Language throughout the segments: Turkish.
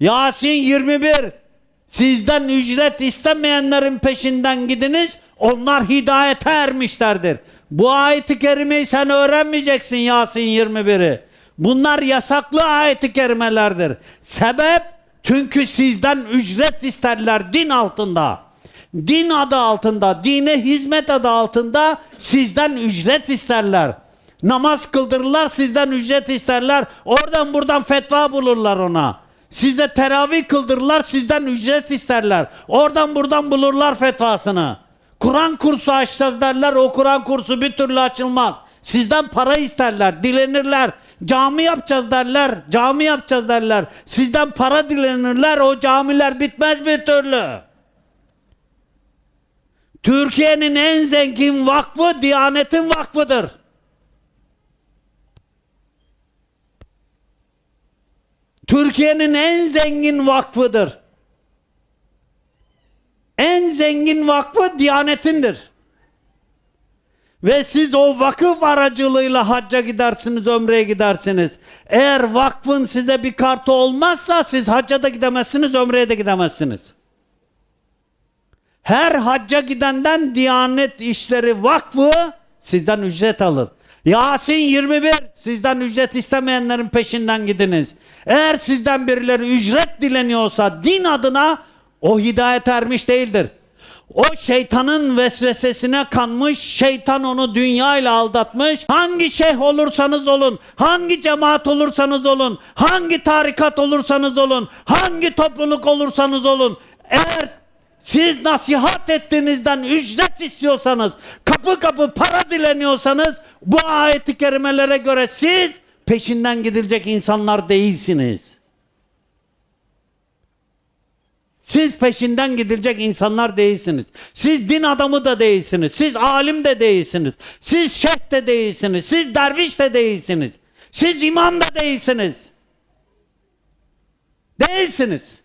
Yasin 21. Sizden ücret istemeyenlerin peşinden gidiniz. Onlar hidayete ermişlerdir. Bu ayeti kerimeyi sen öğrenmeyeceksin Yasin 21'i. Bunlar yasaklı ayeti kerimelerdir. Sebep çünkü sizden ücret isterler din altında. Din adı altında, dine hizmet adı altında sizden ücret isterler. Namaz kıldırırlar, sizden ücret isterler. Oradan buradan fetva bulurlar ona. Size teravih kıldırırlar, sizden ücret isterler. Oradan buradan bulurlar fetvasını. Kur'an kursu açacağız derler, o Kur'an kursu bir türlü açılmaz. Sizden para isterler, dilenirler. Cami yapacağız derler, cami yapacağız derler. Sizden para dilenirler, o camiler bitmez bir türlü. Türkiye'nin en zengin vakfı Diyanet'in vakfıdır. Türkiye'nin en zengin vakfıdır. En zengin vakfı Diyanet'indir. Ve siz o vakıf aracılığıyla hacca gidersiniz, ömreye gidersiniz. Eğer vakfın size bir kartı olmazsa siz hacca da gidemezsiniz, ömreye de gidemezsiniz. Her hacca gidenden Diyanet İşleri Vakfı sizden ücret alır. Yasin 21 sizden ücret istemeyenlerin peşinden gidiniz. Eğer sizden birileri ücret dileniyorsa din adına o hidayet ermiş değildir. O şeytanın vesvesesine kanmış, şeytan onu dünya ile aldatmış. Hangi şeyh olursanız olun, hangi cemaat olursanız olun, hangi tarikat olursanız olun, hangi topluluk olursanız olun. Eğer siz nasihat ettiğinizden ücret istiyorsanız, kapı kapı para dileniyorsanız bu ayeti kerimelere göre siz peşinden gidilecek insanlar değilsiniz. Siz peşinden gidilecek insanlar değilsiniz. Siz din adamı da değilsiniz. Siz alim de değilsiniz. Siz şeyh de değilsiniz. Siz derviş de değilsiniz. Siz imam da değilsiniz. Değilsiniz.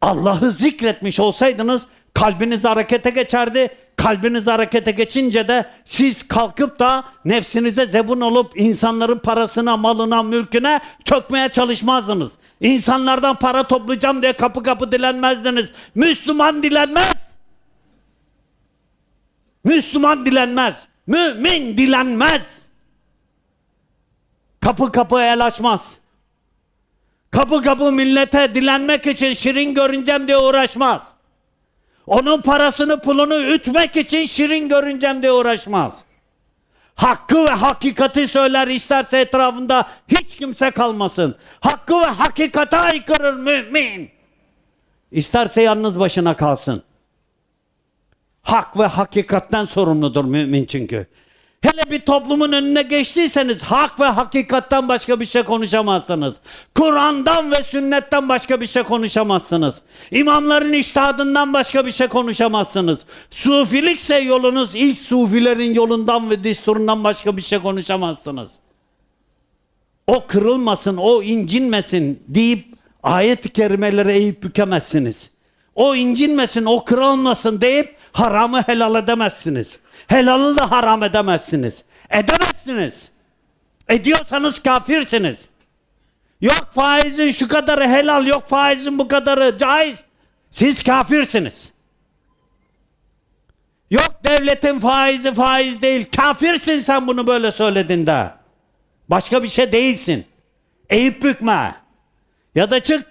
Allah'ı zikretmiş olsaydınız kalbiniz harekete geçerdi. Kalbiniz harekete geçince de siz kalkıp da nefsinize zebun olup insanların parasına, malına, mülküne çökmeye çalışmazdınız. İnsanlardan para toplayacağım diye kapı kapı dilenmezdiniz. Müslüman dilenmez. Müslüman dilenmez. Mümin dilenmez. Kapı kapı el açmaz. Kapı kapı millete dilenmek için şirin görüneceğim diye uğraşmaz. Onun parasını pulunu ütmek için şirin görüneceğim diye uğraşmaz. Hakkı ve hakikati söyler isterse etrafında hiç kimse kalmasın. Hakkı ve hakikate aykırır mümin. İsterse yalnız başına kalsın. Hak ve hakikatten sorumludur mümin çünkü. Hele bir toplumun önüne geçtiyseniz hak ve hakikatten başka bir şey konuşamazsınız. Kur'an'dan ve sünnetten başka bir şey konuşamazsınız. İmamların iştihadından başka bir şey konuşamazsınız. Sufilikse yolunuz ilk sufilerin yolundan ve disturundan başka bir şey konuşamazsınız. O kırılmasın, o incinmesin deyip ayet-i kerimeleri eğip bükemezsiniz. O incinmesin, o kırılmasın deyip haramı helal edemezsiniz. Helalı da haram edemezsiniz. Edemezsiniz. Ediyorsanız kafirsiniz. Yok faizin şu kadarı helal, yok faizin bu kadarı caiz. Siz kafirsiniz. Yok devletin faizi faiz değil. Kafirsin sen bunu böyle söylediğinde. Başka bir şey değilsin. Eğip bükme. Ya da çık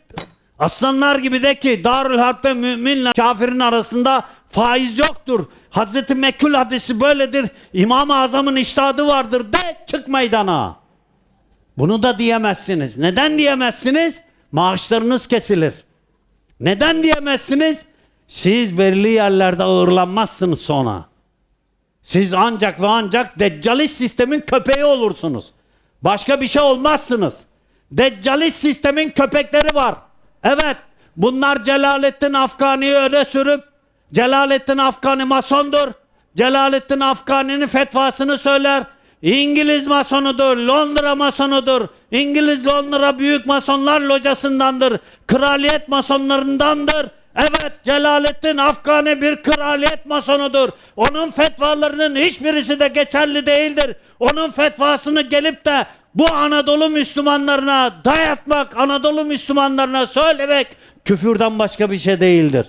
aslanlar gibi de ki Darül Harp'te müminle kafirin arasında faiz yoktur. Hazreti Mekkul hadisi böyledir. İmam-ı Azam'ın iştahadı vardır de çık meydana. Bunu da diyemezsiniz. Neden diyemezsiniz? Maaşlarınız kesilir. Neden diyemezsiniz? Siz belirli yerlerde ağırlanmazsınız sonra. Siz ancak ve ancak deccalist sistemin köpeği olursunuz. Başka bir şey olmazsınız. Deccalist sistemin köpekleri var. Evet, bunlar Celalettin Afgani'yi öne sürüp Celalettin Afgani masondur. Celalettin Afgani'nin fetvasını söyler. İngiliz masonudur, Londra masonudur. İngiliz Londra Büyük Masonlar Locası'ndandır. Kraliyet masonlarındandır. Evet Celalettin Afgani bir kraliyet masonudur. Onun fetvalarının hiçbirisi de geçerli değildir. Onun fetvasını gelip de bu Anadolu Müslümanlarına dayatmak, Anadolu Müslümanlarına söylemek küfürden başka bir şey değildir.